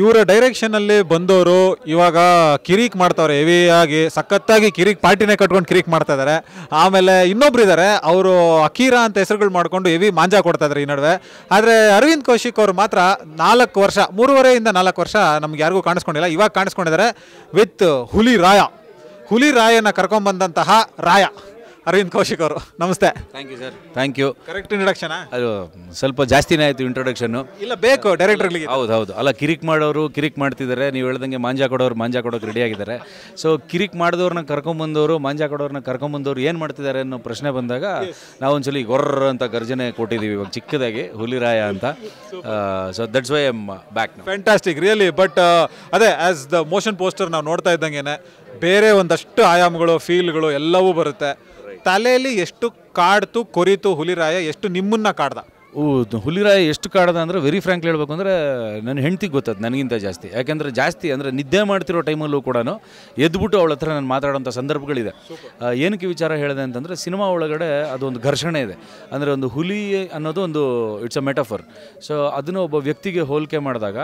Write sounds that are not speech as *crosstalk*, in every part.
ಇವರ ಡೈರೆಕ್ಷನಲ್ಲಿ ಬಂದವರು ಇವಾಗ ಕಿರಿಕ್ ಮಾಡ್ತಾವ್ರೆ. ಹೆವಿಯಾಗಿ ಸಖತ್ತಾಗಿ ಕಿರಿಕ್ ಪಾರ್ಟಿನೇ ಕಟ್ಕೊಂಡು ಕಿರಿಕ್ ಮಾಡ್ತಾ ಇದ್ದಾರೆ ಆಮೇಲೆ ಇನ್ನೊಬ್ರು ಇದ್ದಾರೆ ಅವರು ಅಕೀರಾ ಅಂತ ಹೆಸರುಗಳು ಮಾಡ್ಕೊಂಡು ಹೆವಿ ಮಾಂಜಾ ಕೊಡ್ತಾ ಇದ್ದಾರೆ ಈ ನಡುವೆ. ಆದರೆ ಅರವಿಂದ್ ಕೌಶಿಕ್ ಅವರು ಮಾತ್ರ ನಾಲ್ಕು ವರ್ಷ, ಮೂರುವರೆಯಿಂದ ನಾಲ್ಕು ವರ್ಷ ನಮ್ಗೆ ಯಾರಿಗೂ ಕಾಣಿಸ್ಕೊಂಡಿಲ್ಲ. ಇವಾಗ ಕಾಣಿಸ್ಕೊಂಡಿದ್ದಾರೆ ವಿತ್ ಹುಲಿ ರಾಯ. ಹುಲಿ ರಾಯನ ಕರ್ಕೊಂಬಂದಂತಹ ರಾಯ. ಅರವಿಂದ್ ಕೌಶಿಕ್ ಅವರು. ನಮಸ್ತೆ. Thank you sir thank you correct ಇಂಟ್ರಡಕ್ಷನಾ ಅದು ಸ್ವಲ್ಪ ಜಾಸ್ತಿನೇ ಆಯಿತು ಇಂಟ್ರೊಡಕ್ಷನ್ನು ಇಲ್ಲ ಬೇಕು ಡೈರೆಕ್ಟರ್ಗಳಿಗೆ ಹೌದು ಹೌದು. ಅಲ್ಲ ಕಿರಿಕ್ ಮಾಡೋರು ಕಿರಿಕ್ ಮಾಡ್ತಿದ್ದಾರೆ. ನೀವು ಹೇಳ್ದಂಗೆ ಮಾಂಜಾ ಕೊಡೋರು ಮಾಂಜಾ ಕೊಡೋಕೆ ರೆಡಿ ಆಗಿದ್ದಾರೆ. ಸೊ ಕಿರಿಕ್ ಮಾಡಿದವ್ರನ್ನ ಕರ್ಕೊಂಬಂದವರು ಮಾಂಜಾ ಕೊಡೋರನ್ನ ಕರ್ಕೊಂಬಂದವರು ಏನು ಮಾಡ್ತಿದ್ದಾರೆ ಅನ್ನೋ ಪ್ರಶ್ನೆ ಬಂದಾಗ ನಾವು ಒಂದ್ಸಲಿ ಗೊರ್ರ ಅಂತ ಗರ್ಜನೆ ಕೊಟ್ಟಿದ್ದೀವಿ ಇವಾಗ ಚಿಕ್ಕದಾಗಿ ಹುಲಿರಾಯ ಅಂತ. So that's why I'm back fantastic really but ಅದೇ ಆಸ್ ದ ಮೋಷನ್ ಪೋಸ್ಟರ್ ನಾವು ನೋಡ್ತಾ ಇದ್ದಂಗೆನೆ ಬೇರೆ ಒಂದಷ್ಟು ಆಯಾಮಗಳು ಫೀಲ್ಗಳು ಎಲ್ಲವೂ ಬರುತ್ತೆ. ತಲೆಯಲ್ಲಿ ಎಷ್ಟು ಕಾಡ್ತು ಕೊರಿತು ಹುಲಿರಾಯ ಎಷ್ಟು ನಿಮ್ಮನ್ನ ಕಾಡ್ದ. ಹುಲಿರಾಯ ಎಷ್ಟು ಕಾಡದ ಅಂದರೆ ವೆರಿ ಫ್ರ್ಯಾಂಕ್ ಹೇಳ್ಬೇಕು ಅಂದರೆ ನನ್ನ ಹೆಂಡ್ತಿಗೆ ಗೊತ್ತದು ನನಗಿಂತ ಜಾಸ್ತಿ. ಯಾಕೆಂದರೆ ಜಾಸ್ತಿ ಅಂದರೆ ನಿದ್ದೆ ಮಾಡ್ತಿರೋ ಟೈಮಲ್ಲೂ ಕೂಡ ಎದ್ಬಿಟ್ಟು ಅವಳ ಹತ್ರ ನಾನು ಮಾತಾಡೋಂಥ ಸಂದರ್ಭಗಳಿದೆ. ಏನಕ್ಕೆ ವಿಚಾರ ಹೇಳಿದೆ ಅಂತಂದರೆ ಸಿನಿಮಾ ಒಳಗಡೆ ಅದೊಂದು ಘರ್ಷಣೆ ಇದೆ. ಅಂದರೆ ಒಂದು ಹುಲಿ ಅನ್ನೋದು ಒಂದು ಇಟ್ಸ್ ಅ ಮೆಟಫರ್ ಸೊ ಅದನ್ನು ಒಬ್ಬ ವ್ಯಕ್ತಿಗೆ ಹೋಲಿಕೆ ಮಾಡಿದಾಗ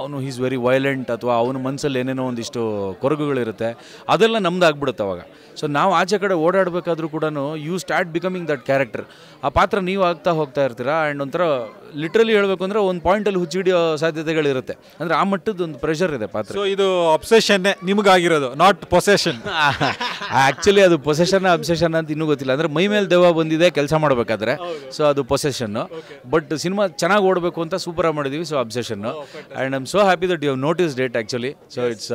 ಅವನು ಈಸ್ ವೆರಿ ವೈಲೆಂಟ್ ಅಥವಾ ಅವನ ಮನಸ್ಸಲ್ಲಿ ಏನೇನೋ ಒಂದಿಷ್ಟು ಕೊರಗುಗಳಿರುತ್ತೆ, ಅದೆಲ್ಲ ನಮ್ದು ಆಗ್ಬಿಡುತ್ತೆ ಅವಾಗ. ಸೊ ನಾವು ಆಚೆ ಕಡೆ ಓಡಾಡಬೇಕಾದ್ರೂ ಕೂಡ you start becoming that character ಆ ಪಾತ್ರ ನೀವು ಆಗ್ತಾ ಹೋಗ್ತಾ ಇರ್ತೀರಾ? ಆ್ಯಂಡ್ ಒಂಥರ ಲಿಟ್ರಲಿ ಹೇಳಬೇಕು ಅಂದರೆ ಒಂದು ಪಾಯಿಂಟಲ್ಲಿ ಹುಚ್ಚಿಡಿಯೋ ಸಾಧ್ಯತೆಗಳಿರುತ್ತೆ. ಅಂದರೆ ಆ ಮಟ್ಟದ ಒಂದು ಪ್ರೆಷರ್ ಇದೆ ಪಾತ್ರ. ಸೊ ಇದು ಅಬ್ಸೆಷನ್ನೇ ನಿಮಗಾಗಿರೋದು ನಾಟ್ ಪೊಸೆಷನ್ ಆ್ಯಕ್ಚುಲಿ ಅದು ಪೊಸೆಷನ್ ಅಬ್ಸೆಷನ್ ಅಂತ ಇನ್ನೂ ಗೊತ್ತಿಲ್ಲ. ಅಂದರೆ ಮೈ ಮೇಲೆ ದೆವ್ವ ಬಂದಿದೆ ಕೆಲಸ ಮಾಡಬೇಕಾದ್ರೆ. ಸೊ ಅದು ಪೊಸೆಷನ್ನು ಬಟ್ ಸಿನಿಮಾ ಚೆನ್ನಾಗಿ ಓಡಬೇಕು ಅಂತ ಸೂಪರಾಗಿ ಮಾಡಿದ್ದೀವಿ so obsession and I'm so happy that you notice that actually so it's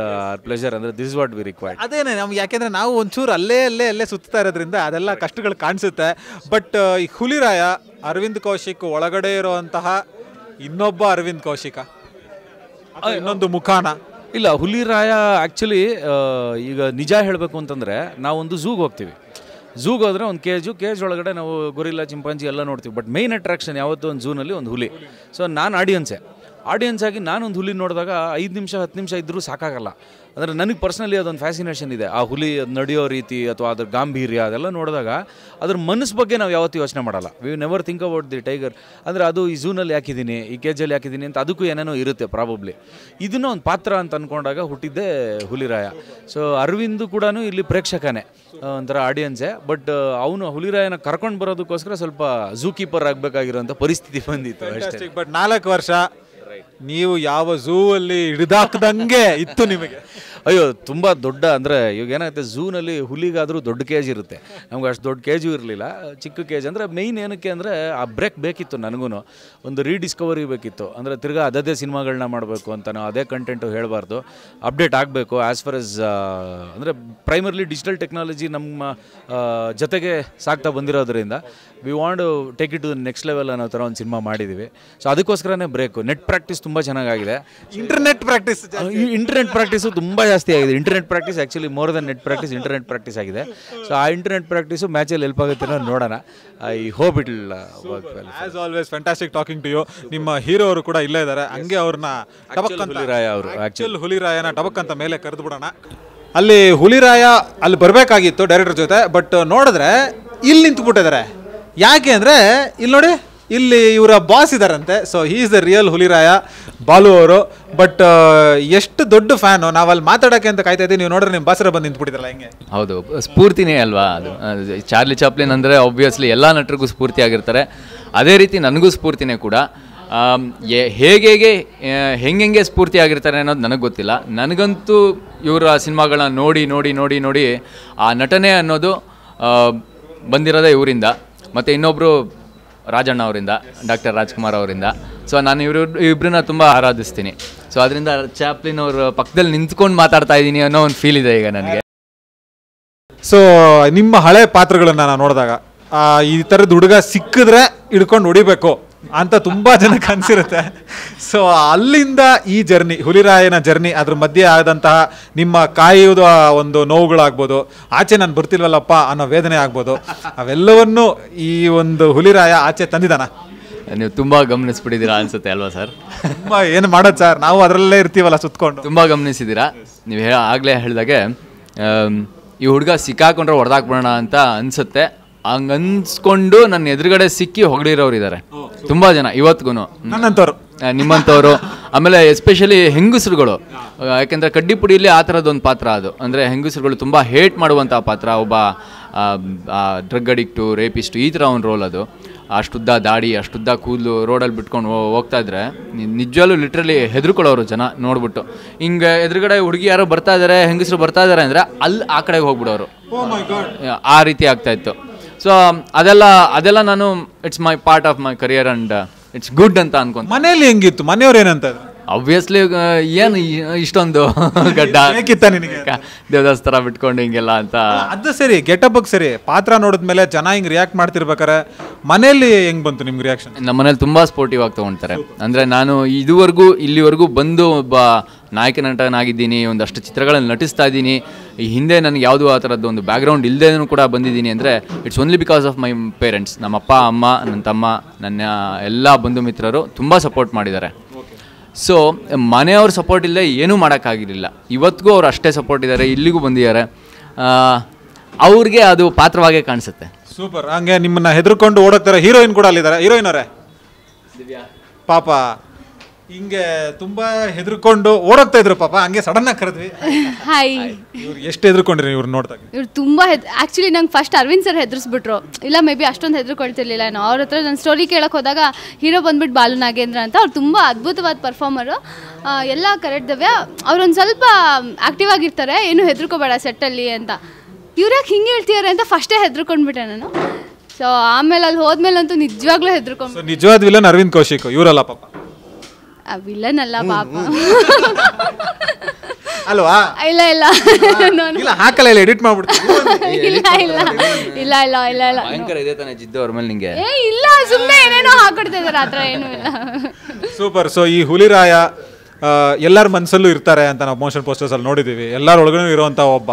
pleasure ಅಂದರೆ ದಿಸ್ ವಾಟ್ ವಿ ರಿಕ್ವೈರ್ಡ್ ಅದೇನೇ ನಮ್ಗೆ ಯಾಕೆಂದ್ರೆ ನಾವು ಒಂಚೂರು ಅಲ್ಲೇ ಅಲ್ಲೇ ಅಲ್ಲೇ ಸುತ್ತಾ ಇರೋದ್ರಿಂದ ಅದೆಲ್ಲ ಕಷ್ಟಗಳು ಕಾಣಿಸುತ್ತೆ. ಬಟ್ ಈ ಹುಲಿರಾಯ ಅರವಿಂದ್ ಕೌಶಿಕ್ ಒಳಗಡೆ ಇರುವಂತಹ ಇನ್ನೊಬ್ಬ ಅರವಿಂದ್ ಕೌಶಿಕ. ಇನ್ನೊಂದು ಮುಖಾನ. ಇಲ್ಲ ಹುಲಿರಾಯ ಆ್ಯಕ್ಚುಲಿ ಈಗ ನಿಜ ಹೇಳಬೇಕು ಅಂತಂದರೆ ನಾವೊಂದು ಝೂಗೆ ಹೋಗ್ತೀವಿ. ಝೂಗೆ ಹೋದರೆ ಒಂದು ಕೇಜು ಕೇಜ್ ಒಳಗಡೆ ನಾವು ಗೊರಿಲ್ಲ ಚಿಂಪಾಂಜಿ ಎಲ್ಲ ನೋಡ್ತೀವಿ. ಬಟ್ ಮೇಯ್ನ್ ಅಟ್ರಾಕ್ಷನ್ ಯಾವತ್ತೂ ಒಂದು ಝೂನಲ್ಲಿ ಒಂದು ಹುಲಿ. ಸೊ ನಾನು ಆಡಿಯನ್ಸೇ ಆಡಿಯನ್ಸ್ ಆಗಿ ನಾನೊಂದು ಹುಲಿ ನೋಡಿದಾಗ ಐದು ನಿಮಿಷ, ಹತ್ತು ನಿಮಿಷ ಇದ್ದರೂ ಸಾಕಾಗಲ್ಲ. ಅಂದರೆ ನನಗೆ ಪರ್ಸ್ನಲಿ ಅದೊಂದು ಫ್ಯಾಸಿನೇಷನ್ ಇದೆ. ಆ ಹುಲಿ ಅದು ನಡೆಯೋ ರೀತಿ ಅಥವಾ ಅದ್ರ ಗಾಂಭೀರ್ಯ ಅದೆಲ್ಲ ನೋಡಿದಾಗ ಅದ್ರ ಮನಸ್ಸು ಬಗ್ಗೆ ನಾವು ಯಾವತ್ತೂ ಯೋಚನೆ ಮಾಡಲ್ಲ. We never think about the tiger ಅಂದರೆ ಅದು ಈ ಝೂನಲ್ಲಿ ಹಾಕಿದ್ದೀನಿ ಈ ಕೇಜಲ್ಲಿ ಹಾಕಿದ್ದೀನಿ ಅಂತ ಅದಕ್ಕೂ ಏನೇನೋ ಇರುತ್ತೆ ಪ್ರಾಬಬ್ಲಿ ಇದನ್ನ ಒಂದು ಪಾತ್ರ ಅಂತ ಅಂದ್ಕೊಂಡಾಗ ಹುಟ್ಟಿದ್ದೆ ಹುಲಿರಾಯ. ಸೊ ಅರವಿಂದು ಕೂಡ ಇಲ್ಲಿ ಪ್ರೇಕ್ಷಕನೇ ಒಂಥರ ಆಡಿಯನ್ಸೇ ಬಟ್ ಅವನು ಹುಲಿರಾಯನ ಕರ್ಕೊಂಡು ಬರೋದಕ್ಕೋಸ್ಕರ ಸ್ವಲ್ಪ ಝೂ ಕೀಪರ್ ಆಗಬೇಕಾಗಿರೋಂಥ ಪರಿಸ್ಥಿತಿ ಬಂದಿತ್ತು ಬಟ್ ನಾಲ್ಕು ವರ್ಷ ನೀವು ಯಾವ ಝೂ ಅಲ್ಲಿ ಹಿಡಿದಾಕ್ದಂಗೆ ಇತ್ತು ನಿಮಗೆ. ಅಯ್ಯೋ ತುಂಬ ದೊಡ್ಡ ಅಂದರೆ ಇವಾಗ ಏನಾಗುತ್ತೆ ಝೂನಲ್ಲಿ ಹುಲಿಗಾದರೂ ದೊಡ್ಡ ಕೇಜ್ ಇರುತ್ತೆ. ನಮ್ಗೆ ಅಷ್ಟು ದೊಡ್ಡ ಕೇಜು ಇರಲಿಲ್ಲ. ಚಿಕ್ಕ ಕೇಜ್ ಅಂದರೆ ಮೇಯ್ನ್ ಏನಕ್ಕೆ ಅಂದರೆ ಆ ಬ್ರೇಕ್ ಬೇಕಿತ್ತು ನನಗೂ ಒಂದು ರೀಡಿಸ್ಕವರಿ ಬೇಕಿತ್ತು. ಅಂದರೆ ತಿರ್ಗಾ ಅದೇ ಸಿನಿಮಾಗಳನ್ನ ಮಾಡಬೇಕು ಅಂತ ನಾವು ಅದೇ ಕಂಟೆಂಟು ಹೇಳಬಾರ್ದು. ಅಪ್ಡೇಟ್ ಆಗಬೇಕು. ಆ್ಯಸ್ ಫಾರ್ ಎಸ್ ಅಂದರೆ ಪ್ರೈಮರ್ಲಿ ಡಿಜಿಟಲ್ ಟೆಕ್ನಾಲಜಿ ನಮ್ಮ ಜೊತೆಗೆ ಸಾಕ್ತಾ ಬಂದಿರೋದ್ರಿಂದ we want take it to next level ಅನ್ನೋ ಥರ ಒಂದು ಸಿನಿಮಾ ಮಾಡಿದ್ದೀವಿ ಸೊ ಅದಕ್ಕೋಸ್ಕರನೇ ಬ್ರೇಕು ನೆಟ್ ಪ್ರಾಕ್ಟೀಸ್ ತುಂಬ ಚೆನ್ನಾಗಾಗಿದೆ. ಇಂಟರ್ನೆಟ್ ಪ್ರಾಕ್ಟೀಸ್ ಇಂಟರ್ನೆಟ್ ಪ್ರಾಕ್ಟೀಸು ತುಂಬ ಜಾಸ್ತಿ ಆಗಿದೆ. Internet practice actually more than net practice internet practice ಆಗಿದೆ. ಸೊ ಆ ಇಂಟರ್ನೆಟ್ ಪ್ರಾಕ್ಟೀಸು ಮ್ಯಾಚಲ್ಲಿ ಹೆಲ್ಪ್ ಆಗುತ್ತೆ ಅನ್ನೋದು ನೋಡೋಣ. I hope it as always fantastic talking to you ನಿಮ್ಮ ಹೀರೋ ಅವರು ಕೂಡ ಇಲ್ಲೇ ಇದ್ದಾರೆ. ಹಂಗೆ ಅವ್ರನ್ನ ಟಬಕ್ ಅಂತ ಹುಲಿರಾಯ ಅವರು ಆ್ಯಕ್ಚುಲ್ ಹುಲಿರಾಯನ ಟಬಕ್ ಅಂತ ಮೇಲೆ ಕರೆದು ಬಿಡೋಣ. ಅಲ್ಲಿ ಹುಲಿರಾಯ ಅಲ್ಲಿ ಬರಬೇಕಾಗಿತ್ತು ಡೈರೆಕ್ಟರ್ ಜೊತೆ ಬಟ್ ನೋಡಿದ್ರೆ ಇಲ್ಲಿ ನಿಂತ್ಬಿಟ್ಟಿದ್ದಾರೆ. ಯಾಕೆ ಅಂದರೆ ಇಲ್ಲಿ ನೋಡಿ ಇಲ್ಲಿ ಇವರ ಬಾಸ್ ಇದ್ದಾರಂತೆ so he is the real Huliraya Balu ಅವರು. ಬಟ್ ಎಷ್ಟು ದೊಡ್ಡ ಫ್ಯಾನು ನಾವು ಅಲ್ಲಿ ಮಾತಾಡೋಕ್ಕೆ ಅಂತ ಕಾಯ್ತಾ ಇದ್ದೀವಿ. ನೀವು ನೋಡಿದ್ರೆ ನಿಮ್ಮ ಬಾಸರ ಬಂದು ನಿಂತ್ಬಿಟ್ಟಿದ್ರಲ್ಲ ಹಿಂಗೆ. ಹೌದು, ಸ್ಫೂರ್ತಿನೇ ಅಲ್ವಾ ಅದು? ಚಾರ್ಲಿ ಚಾಪ್ಲಿನ್ ಅಂದರೆ ಆಬ್ವಿಯಸ್ಲಿ ಎಲ್ಲ ನಟರಿಗೂ ಸ್ಫೂರ್ತಿ ಆಗಿರ್ತಾರೆ. ಅದೇ ರೀತಿ ನನಗೂ ಸ್ಫೂರ್ತಿನೇ ಕೂಡ. ಹೇಗೆ ಹೇಗೆ ಸ್ಫೂರ್ತಿ ಆಗಿರ್ತಾರೆ ಅನ್ನೋದು ನನಗೆ ಗೊತ್ತಿಲ್ಲ. ನನಗಂತೂ ಇವರ ಸಿನಿಮಾಗಳನ್ನ ನೋಡಿ ನೋಡಿ ನೋಡಿ ನೋಡಿ ಆ ನಟನೆ ಅನ್ನೋದು ಬಂದಿರೋದೇ ಇವರಿಂದ. ಮತ್ತು ಇನ್ನೊಬ್ಬರು ರಾಜಣ್ಣ ಅವರಿಂದ, ಡಾಕ್ಟರ್ ರಾಜ್ಕುಮಾರ್ ಅವರಿಂದ. ಸೊ ನಾನು ಇವರು ಇಬ್ಬರನ್ನ ತುಂಬ ಆರಾಧಿಸ್ತೀನಿ. ಸೊ ಅದರಿಂದ ಚಾಪ್ಲಿನ್ ಅವ್ರ ಪಕ್ಕದಲ್ಲಿ ನಿಂತ್ಕೊಂಡು ಮಾತಾಡ್ತಾ ಇದ್ದೀನಿ ಅನ್ನೋ ಒಂದು ಫೀಲ್ ಇದೆ ಈಗ ನನಗೆ. ಸೊ ನಿಮ್ಮ ಹಳೆ ಪಾತ್ರಗಳನ್ನು ನಾನು ನೋಡಿದಾಗ ಈ ಥರದ ಹುಡುಗ ಸಿಕ್ಕಿದ್ರೆ ಹಿಡ್ಕೊಂಡು ಹೊಡಿಬೇಕು. ಅಂತ ತುಂಬಾ ಜನಕ್ಕೆ ಅನ್ಸಿರುತ್ತೆ. ಸೊ ಅಲ್ಲಿಂದ ಈ ಜರ್ನಿ ಹುಲಿರಾಯನ ಜರ್ನಿ ಅದ್ರ ಮಧ್ಯೆ ಆದಂತಹ ನಿಮ್ಮ ಕಾಯುವುದ ಒಂದು ನೋವುಗಳಾಗ್ಬೋದು ಆಚೆ ನಾನು ಬರ್ತಿಲ್ವಲ್ಲಪ್ಪ ಅನ್ನೋ ವೇದನೆ ಆಗ್ಬೋದು ಅವೆಲ್ಲವನ್ನು ಈ ಒಂದು ಹುಲಿರಾಯ ಆಚೆ ತಂದಿದ್ದಾನ. ನೀವು ತುಂಬ ಗಮನಿಸ್ಬಿಟ್ಟಿದ್ದೀರಾ ಅನ್ಸುತ್ತೆ ಅಲ್ವಾ ಸರ್? ತುಂಬಾ ಏನು ಮಾಡೋದು ಸರ್? ನಾವು ಅದರಲ್ಲೇ ಇರ್ತೀವಲ್ಲ ಸುತ್ಕೊಂಡು. ತುಂಬ ಗಮನಿಸಿದ್ದೀರಾ? ನೀವು ಹೇಳ ಆಗಲೇ ಹೇಳಿದಾಗೆ ಈ ಹುಡುಗ ಸಿಕ್ಕಾಕೊಂಡ್ರೆ ಹೊಡೆದಾಕ್ಬಿಡೋಣ ಅಂತ ಅನ್ಸುತ್ತೆ. ಹಂಗೆ ಅನ್ಸ್ಕೊಂಡು ನನ್ನ ಎದುರುಗಡೆ ಸಿಕ್ಕಿ ಹೊಗಳಿರೋರು ಇದ್ದಾರೆ ತುಂಬ ಜನ ಇವತ್ಗೂ ನನ್ನಂತವ್ರು. ನಿಮ್ಮಂಥವ್ರು ಆಮೇಲೆ ಎಸ್ಪೆಷಲಿ ಹೆಂಗಸರುಗಳು. ಯಾಕೆಂದ್ರೆ ಕಡ್ಡಿಪುಡಿಯಲ್ಲಿ ಆ ಥರದ್ದೊಂದು ಪಾತ್ರ ಅದು. ಅಂದರೆ ಹೆಂಗಸರುಗಳು ತುಂಬ ಹೇಟ್ ಮಾಡುವಂಥ ಪಾತ್ರ. ಒಬ್ಬ ಡ್ರಗ್ ಅಡಿಕ್ಟು ರೇಪಿಸ್ಟು ಈ ಥರ ಒಂದು ರೋಲ್ ಅದು. ಅಷ್ಟುದ್ದ ದಾಡಿ ಅಷ್ಟುದ್ದ ಕೂದಲು ರೋಡಲ್ಲಿ ಬಿಟ್ಕೊಂಡು ಹೋಗ್ತಾ ಇದ್ರೆ ನಿಜವಾಗ್ಲೂ ಲಿಟ್ರಲಿ ಹೆದರ್ಕೊಳ್ಳೋರು ಜನ ನೋಡ್ಬಿಟ್ಟು. ಹಿಂಗೆ ಎದುರುಗಡೆ ಹುಡುಗಿ ಯಾರೋ ಬರ್ತಾ ಇದಾರೆ ಹೆಂಗಸರು ಬರ್ತಾ ಇದ್ದಾರೆ ಅಂದರೆ ಅಲ್ಲಿ ಆ ಕಡೆಗೆ ಹೋಗ್ಬಿಡೋರು. ಆ ರೀತಿ ಆಗ್ತಾ ಇತ್ತು. ಸೊ ಅದೆಲ್ಲ ಅದೆಲ್ಲ ನಾನು it's my part of my career and it's good ಅಂತ ಅನ್ಕೊಂತ ಮನೆಯಲ್ಲಿ ಹೆಂಗಿತ್ತು ಮನೆಯವ್ರು ಏನಂತ? ಅಬ್ವಿಯಸ್ಲಿ ಏನು ಇಷ್ಟೊಂದು ಗಡ್ಡ? ಬೇಕಿತ್ತ ನಿನಗೆ? ದೇವದಾಸ್ ಥರ ಬಿಟ್ಕೊಂಡು ಹಿಂಗೆಲ್ಲ ಅಂತ. ಅದು ಸರಿ ಗೆಟಪ್ ಸರಿ. ಪಾತ್ರ ನೋಡಿದ್ಮೇಲೆ ಜನ ಹಿಂಗೆ ರಿಯಾಕ್ಟ್ ಮಾಡ್ತಿರ್ಬೇಕಾರೆ ಮನೆಯಲ್ಲಿ ಹೆಂಗ್ ಬಂತು ನಿಮ್ಗೆ ರಿಯಾಕ್ಷನ್ ನಮ್ಮ ಮನೇಲಿ ತುಂಬ ಸ್ಪೋರ್ಟಿವ್ ಆಗಿ ತೊಗೊಳ್ತಾರೆ ಅಂದರೆ ನಾನು ಇದುವರೆಗೂ ಇಲ್ಲಿವರೆಗೂ ಬಂದು ಒಬ್ಬ ನಾಯಕ ನಟನಾಗಿದ್ದೀನಿ ಒಂದಷ್ಟು ಚಿತ್ರಗಳಲ್ಲಿ ನಟಿಸ್ತಾ ಇದ್ದೀನಿ. ಈ ಹಿಂದೆ ನನಗೆ ಯಾವುದು ಆ ಥರದ್ದು ಒಂದು ಬ್ಯಾಕ್ಗ್ರೌಂಡ್ ಇಲ್ಲದೇನೂ ಕೂಡ ಬಂದಿದ್ದೀನಿ ಅಂದರೆ it's only because of my parents ನಮ್ಮ ಅಪ್ಪ ಅಮ್ಮ ನನ್ನ ತಮ್ಮ ನನ್ನ ಎಲ್ಲ ಬಂಧು ಮಿತ್ರರು ತುಂಬ ಸಪೋರ್ಟ್ ಮಾಡಿದ್ದಾರೆ. ಸೊ ಮನೆಯವ್ರ ಸಪೋರ್ಟ್ ಇಲ್ಲದೆ ಏನೂ ಮಾಡೋಕ್ಕಾಗಿರಲಿಲ್ಲ. ಇವತ್ತಿಗೂ ಅವ್ರು ಅಷ್ಟೇ ಸಪೋರ್ಟ್ ಇದ್ದಾರೆ ಇಲ್ಲಿಗೂ ಬಂದಿದ್ದಾರೆ. ಅವ್ರಿಗೆ ಅದು ಪಾತ್ರವಾಗೇ ಕಾಣಿಸುತ್ತೆ. ಸೂಪರ್ ಹಂಗೆ ನಿಮ್ಮನ್ನ ಹೆದರ್ಕೊಂಡು ಓಡೋಗ್ತಾರೆ ಹೀರೋಯಿನ್ ಕೂಡ ಅಲ್ಲಿದ್ದಾರೆ. ಹೀರೋಯಿನ್ ಅವರೇ? ಪಾಪ. ಹಿಂಗೆ ತುಂಬಾ ಹೆದರ್ಕೊಂಡು ಓಡೋಗ್ತಾ ಇದ್ರು ಪಾಪ ಹಂಗೆ ಸಡನ್ ಆಗಿ ಕರೆದ್ವಿ. ಹಾಯ್ ಇವ್ರು ಎಷ್ಟು ಹೆದರ್ಕೊಂಡ್ರಿ ಇವ್ರು ನೋಡಿದಾಗ ಇವ್ರು ತುಂಬ ಆಕ್ಚುಲಿ ಆ್ಯಕ್ಚುಲಿ ನಂಗೆ ಫಸ್ಟ್ ಅರವಿಂದ್ ಸರ್ ಹೆದರ್ಸ್ಬಿಟ್ರು. ಇಲ್ಲ ಮೇ ಬಿ ಅಷ್ಟೊಂದು ಹೆದರ್ಕೊಳ್ತಿರ್ಲಿಲ್ಲ ನಾನು ಅವ್ರ ಹತ್ರ ನನ್ನ ಸ್ಟೋರಿ ಕೇಳಕ್ಕೆ ಹೋದಾಗ ಹೀರೋ ಬಂದ್ಬಿಟ್ಟು ಬಾಲು ನಾಗೇಂದ್ರ ಅಂತ. ಅವ್ರು ತುಂಬ ಅದ್ಭುತವಾದ ಪರ್ಫಾರ್ಮರು ಎಲ್ಲ ಕರೆಕ್ಟ್ ದವ್ಯ ಅವ್ರೊಂದು ಸ್ವಲ್ಪ ಆ್ಯಕ್ಟಿವ್ ಆಗಿರ್ತಾರೆ ಏನು ಹೆದರ್ಕೋಬೇಡ ಸೆಟ್ಟಲ್ಲಿ ಅಂತ. ಇವ್ರ್ಯಾಕೆ ಹಿಂಗೆ ಹೇಳ್ತಿದ್ದಾರೆ ಅಂತ ಫಸ್ಟೇ ಹೆದರ್ಕೊಂಡ್ಬಿಟ್ಟೆ ನಾನು. ಸೊ ಆಮೇಲೆ ಅಲ್ಲಿ ಹೋದ್ಮೇಲಂತೂ ನಿಜವಾಗ್ಲೂ ಹೆದರ್ಕೊಂಡು ನಿಜವಾದ ವಿಲನ್ ಅರವಿಂದ್ ಕೌಶಿಕ್ ಇವರಲ್ಲ ಪಾಪ. ವಿಲನ್ ಅಲ್ಲ ಪಾಪ. *laughs* ಅಲ್ವಾ? ಇಲ್ಲ ಇಲ್ಲ. *laughs* ಇಲ್ಲ ಹಾಕಲ್ಲ *laughs* ಇಲ್ಲ ಎಡಿಟ್ ಮಾಡ್ಬಿಡ್ತೀನಿ. ಇಲ್ಲ ಇಲ್ಲ. ಇಲ್ಲ ಇಲ್ಲ ಇಲ್ಲ ಇಲ್ಲ. ಭಯಂಕರ ಇದೆ ತಾನೆ ಜಿದ್ದು ಅವ್ರ ಮೇಲೆ ನಿಂಗೆ? ಏ ಇಲ್ಲ ಸುಮ್ಮನೆ ಏನೇನೋ ಹಾಕೊಡ್ತಿದಾರೆ ಆ ಏನು ಏನೂ ಇಲ್ಲ. ಸೂಪರ್. ಸೊ ಈ ಹುಲಿರಾಯ ಎಲ್ಲರ ಮನಸ್ಸಲ್ಲೂ ಇರ್ತಾರೆ ಅಂತ ನಾವು ಮೋಷನ್ ಪೋಸ್ಟರ್ಸ್ ಅಲ್ಲಿ ನೋಡಿದ್ದೀವಿ ಎಲ್ಲರ ಒಳಗಡೆ ಇರುವಂಥ ಒಬ್ಬ.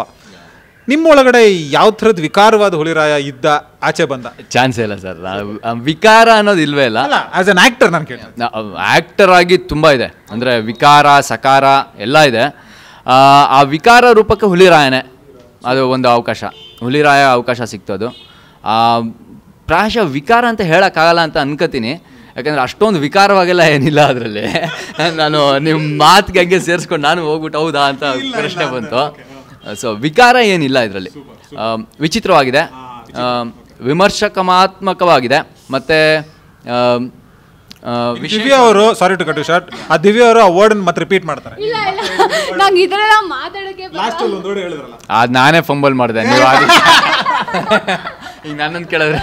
ನಿಮ್ಮ ಒಳಗಡೆ ಯಾವ ಥರದ ವಿಕಾರವಾದ ಹುಲಿರಾಯ ಇದ್ದ ಆಚೆ ಬಂದ? ಚಾನ್ಸ್ ಇಲ್ಲ ಸರ್. ವಿಕಾರ ಅನ್ನೋದು ಇಲ್ವೇ ಇಲ್ಲ. ಆಸ್ ಅನ್ ಆಕ್ಟರ್ ನಾನು ಕೇಳಿ ಆ್ಯಕ್ಟರ್ ಆಗಿ ತುಂಬ ಇದೆ. ಅಂದರೆ ವಿಕಾರ ಸಕಾರ ಎಲ್ಲ ಇದೆ. ಆ, ವಿಕಾರ ರೂಪಕ್ಕೆ ಹುಲಿರಾಯನೇ. ಅದು ಒಂದು ಅವಕಾಶ. ಹುಲಿರಾಯ ಅವಕಾಶ ಸಿಕ್ತು ಅದು ಆ, ಪ್ರಾಯಶಃ ವಿಕಾರ ಅಂತ ಹೇಳೋಕ್ಕಾಗಲ್ಲ ಅಂತ ಅನ್ಕೋತೀನಿ. ಯಾಕಂದರೆ ಅಷ್ಟೊಂದು ವಿಕಾರವಾಗೆಲ್ಲ ಏನಿಲ್ಲ ಅದರಲ್ಲಿ. *laughs* ನಾನು ನಿಮ್ಮ ಮಾತಿಗೆ ಹಂಗೆ ಸೇರಿಸ್ಕೊಂಡು ನಾನು ಹೋಗ್ಬಿಟ್ಟು ಹೌದಾ ಅಂತ ಪ್ರಶ್ನೆ ಬಂತು. ಸೊ ವಿಕಾರ ಏನಿಲ್ಲ ಇದರಲ್ಲಿ. ವಿಚಿತ್ರವಾಗಿದೆ. ವಿಮರ್ಶಕಮಾತ್ಮಕವಾಗಿದೆ. ವಿಮರ್ಶಕಾತ್ಮಕವಾಗಿದೆ ಮತ್ತು ದಿವ್ಯಾ ಅವರು ಸಾರಿ ಟು ಕಟ್ ಶಾರ್ಟ್ ಆ ದಿವ್ಯ ಅವರು ಆ ವರ್ಡ್ ಮತ್ತೆ ರಿಪೀಟ್ ಮಾಡ್ತಾರೆ. ಇಲ್ಲ ಇಲ್ಲ. ನಂಗೆ ಈ ಥರ ಎಲ್ಲ ಮಾತಾಡೋಕ್ಕೆ ಒಂದು ವರ್ಡ್ ಹೇಳಿದ್ರಲ್ಲ. ಅದು ನಾನೇ ಫಂಬಲ್ ಮಾಡಿದೆ ನೀವು *laughs* ಈಗ ನನ್ನನ್ನು ಕೇಳಿದ್ರೆ.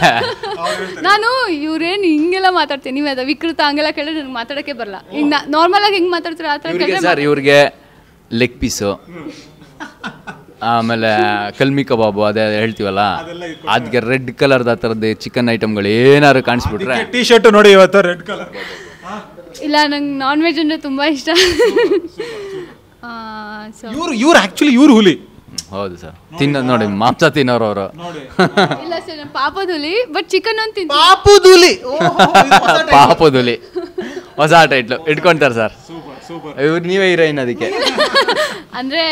ನಾನು ಇವ್ರೇನು ಹಿಂಗೆಲ್ಲ ಮಾತಾಡ್ತೀನಿ. ನೀವೇ ಅದು ವಿಕೃತ ಹಂಗೆಲ್ಲ ಕೇಳಿದ್ರೆ ನನಗೆ ಮಾತಾಡಕ್ಕೆ ಬರಲ್ಲ. ಈಗ ನಾರ್ಮಲ್ ಆಗಿ ಹೆಂಗೆ ಮಾತಾಡ್ತೀರ ಆ ಥರ ಸರ್ ಇವ್ರಿಗೆ ಲೆಗ್ ಪೀಸು ಆಮೇಲೆ ಕಲ್ಮಿ ಕಬಾಬು ಅದೇ ಹೇಳ್ತೀವಲ್ಲ? ಅದಕ್ಕೆ ರೆಡ್ ಕಲರ್ದ ಆ ಥರದ್ದು ಚಿಕನ್ ಐಟಮ್ಗಳು ಏನಾದ್ರು ಕಾಣಿಸ್ಬಿಟ್ರೆ. ಟಿ ಶರ್ಟ್ ನೋಡಿ ಇವತ್ತು ರೆಡ್ ಕಲರ್ ಇಲ್ಲ ನಂಗೆ ನಾನ್ ವೆಜ್ ಅಂದರೆ ತುಂಬ ಇಷ್ಟ. ಇವರು ಇವ್ರು ಇವ್ರು ಆಕ್ಚುಲಿ ಇವ್ರು ಹುಲಿ. ಹೌದು ಸರ್ ತಿನ್ನ ನೋಡಿ ಮಾಂಸ ತಿನ್ನೋರು ಅವರು. ಇಲ್ಲ ಸರ್ ನಾನು ಪಾಪದ ಹುಲಿ ಬಟ್ ಚಿಕನ್ ತಿಂತೀನಿ. ಪಾಪುದುಲಿ ಪಾಪದುಲಿ ಹೊಸ *laughs* ಟೈಟ್ಲು ಇಟ್ಕೊಂತಾರೆ ಸರ್ ಇವ್ರು ನೀವೇ ಹೀರೋಯಿನ್ ಅದಕ್ಕೆ. *laughs* ಅಂದ್ರೆ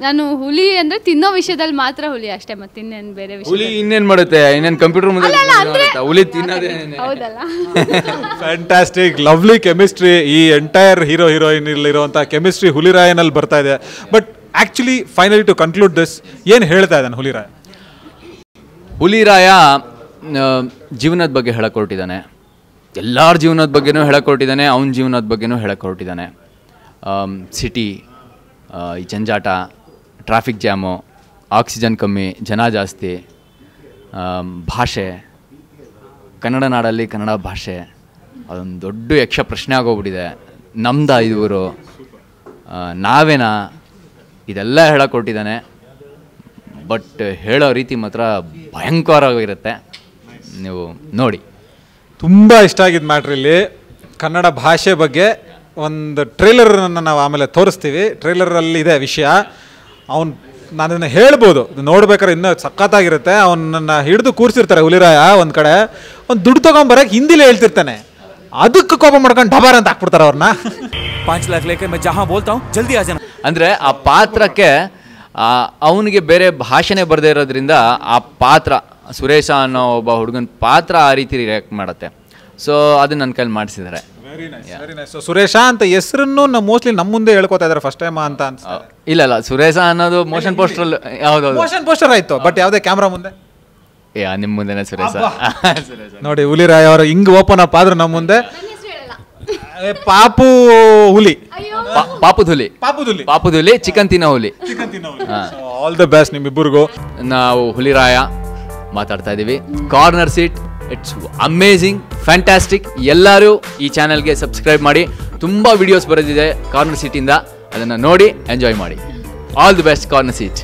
ನಾನು ಹುಲಿ ಅಂದ್ರೆ ತಿನ್ನೋ ವಿಷಯದಲ್ಲಿ ಮಾತ್ರ ಹುಲಿ ಅಷ್ಟೇ ಮತ್ತೆ ಇನ್ನೇನು ಬೇರೆ ವಿಷಯ ಹುಲಿ ಇನ್ನೇನ್ ಮಾಡುತ್ತೆ? ಇನ್ನೇನ್ ಕಂಪ್ಯೂಟರ್ ಮುಂದೆ? ಹುಲಿ ತಿನ್ನೋದೇ ಹೌದಲ್ಲ. ಫ್ಯಾಂಟಾಸ್ಟಿಕ್ ಲವ್ಲಿ ಕೆಮಿಸ್ಟ್ರಿ ಈ ಎಂಟೈರ್ ಹೀರೋ ಹೀರೋಯಿನ್ ಇರುವಂತ ಕೆಮಿಸ್ಟ್ರಿ ಹುಲಿರಾಯನಲ್ಲಿ ಬರ್ತಾ ಇದೆ. But actually finally to conclude this ಏನು ಹೇಳ್ತಾ ಇದ್ದಾನೆ ಹುಲಿರಾಯ ಹುಲಿರಾಯ ಜೀವನದ ಬಗ್ಗೆ ಹೇಳಕ್ ಹೊರಟಿದ್ದಾನೆ ಎಲ್ಲರ ಜೀವನದ ಬಗ್ಗೆನೂ ಹೇಳಕ್ ಹೊರಟಿದ್ದಾನೆ ಅವನ ಜೀವನದ ಬಗ್ಗೆನೂ ಹೇಳಕ್ ಹೊರಟಿದ್ದಾನೆ ಸಿಟಿ ಈ ಜಂಜಾಟ, ಟ್ರಾಫಿಕ್ ಜಾಮು, ಆಕ್ಸಿಜನ್ ಕಮ್ಮಿ, ಜನ ಜಾಸ್ತಿ ಭಾಷೆ, ಕನ್ನಡ ನಾಡಲ್ಲಿ ಕನ್ನಡ ಭಾಷೆ, ಅದೊಂದು ದೊಡ್ಡ ಯಕ್ಷ ಪ್ರಶ್ನೆ ಆಗೋಗ್ಬಿಟ್ಟಿದೆ. ನಮ್ದ ಇವರು ನಾವೇನಾ? ಇದೆಲ್ಲ ಹೇಳಕ್ಕೊಟ್ಟಿದ್ದಾನೆ ಬಟ್ ಹೇಳೋ ರೀತಿ ಮಾತ್ರ ಭಯಂಕರವಾಗಿರುತ್ತೆ. ನೀವು ನೋಡಿ. ತುಂಬ ಇಷ್ಟ ಆಗಿದ್ದು ಆಗಿದ್ದ ಮ್ಯಾಟ್ರಲ್ಲಿ ಕನ್ನಡ ಭಾಷೆ ಬಗ್ಗೆ ಒಂದು ಟ್ರೇಲರನ್ನು ನಾವು ಆಮೇಲೆ ತೋರಿಸ್ತೀವಿ. ಟ್ರೇಲರಲ್ಲಿದೆ ವಿಷಯ. ಅವ್ನು ನಾನನ್ನು ಹೇಳ್ಬೋದು. ನೋಡ್ಬೇಕಾದ್ರೆ ಇನ್ನೂ ಸಖತ್ತಾಗಿರುತ್ತೆ. ಅವನನ್ನು ಹಿಡಿದು ಕೂರಿಸಿರ್ತಾರೆ ಹುಲಿರಾಯ ಒಂದು ಕಡೆ. ಒಂದು ದುಡ್ಡು ತೊಗೊಂಬರಕ್ಕೆ ಹಿಂದಿಲೇ ಹೇಳ್ತಿರ್ತಾನೆ. ಅದಕ್ಕೆ ಕೋಪ ಮಾಡ್ಕೊಂಡು ಡಬಾರ್ ಅಂತ ಹಾಕ್ಬಿಡ್ತಾರೆ ಅವ್ರನ್ನ ಪಾಂಚ್ ಲಾಕ್ ಲೇಖ ಜಹಾ ಬೋಲ್ತಾವ್ ಜಲ್ದಿ ಆ ಜನ. ಅಂದರೆ ಆ ಪಾತ್ರಕ್ಕೆ ಅವನಿಗೆ ಬೇರೆ ಭಾಷೆನೇ ಬರದೇ ಇರೋದ್ರಿಂದ ಆ ಪಾತ್ರ ಸುರೇಶ ಅನ್ನೋ ಒಬ್ಬ ಹುಡುಗನ ಪಾತ್ರ ಆ ರೀತಿ ರಿಯಾಕ್ಟ್ ಮಾಡುತ್ತೆ. ಸೊ ಅದು ನನ್ನ ಕೈಲಿ ಮಾಡಿಸಿದ್ದಾರೆ ಸುರೇಶ ಅಂತ ಹೆಸರನ್ನು ನಮ್ಮ ಮೋಸ್ಟ್ಲಿ ನಮ್ಮ ಮುಂದೆ ಹೇಳ್ಕೊತಾ ಇದಾರೆ ಫಸ್ಟ್ ಟೈಮ್ ಅಂತ ಅನ್ಸುತ್ತೆ. ಇಲ್ಲ ಇಲ್ಲ ಸುರೇಶ ಅನ್ನೋದು ಮೋಷನ್ ಪೋಸ್ಟರ್ ಯಾವ್ದೌದು ಮೋಷನ್ ಪೋಸ್ಟರ್ ಆಯ್ತು ಬಟ್ ಯಾವುದೇ ಕ್ಯಾಮ್ರಾ ಮುಂದೆ? ಯಾ ನಿಮ್ಮ ಮುಂದೆನೇ *laughs* ಸುರೇಶ. ನೋಡಿ ಹುಲಿರಾಯ್ ಅವರು ಹಿಂಗ್ ಓಪನ್ ಅಪ್ ಆದ್ರೆ ನಮ್ಮ ಮುಂದೆ. ಏ, ಪಾಪು ಹುಲಿ. ಪಾಪು ಪಾಪುದ್ ಹುಲಿ. ಪಾಪು ಹುಲಿ. ಚಿಕನ್ ತಿನ್ನೋ ಹುಲಿ. ಆಲ್ ದ ಬೆಸ್ಟ್ ನಿಮ್ಮಿಬ್ಬರಿಗೂ. ನಾವು ಹುಲಿರಾಯ. ಮಾತಾಡ್ತಾ ಇದ್ದೀವಿ corner seat it's amazing fantastic ಎಲ್ಲರೂ ಈ ಚಾನಲ್ಗೆ ಸಬ್ಸ್ಕ್ರೈಬ್ ಮಾಡಿ. ತುಂಬ ವಿಡಿಯೋಸ್ ಬರೆದಿದೆ ಕಾರ್ನರ್ ಸೀಟಿಂದ ಅದನ್ನು ನೋಡಿ ಎಂಜಾಯ್ ಮಾಡಿ. All the best corner seat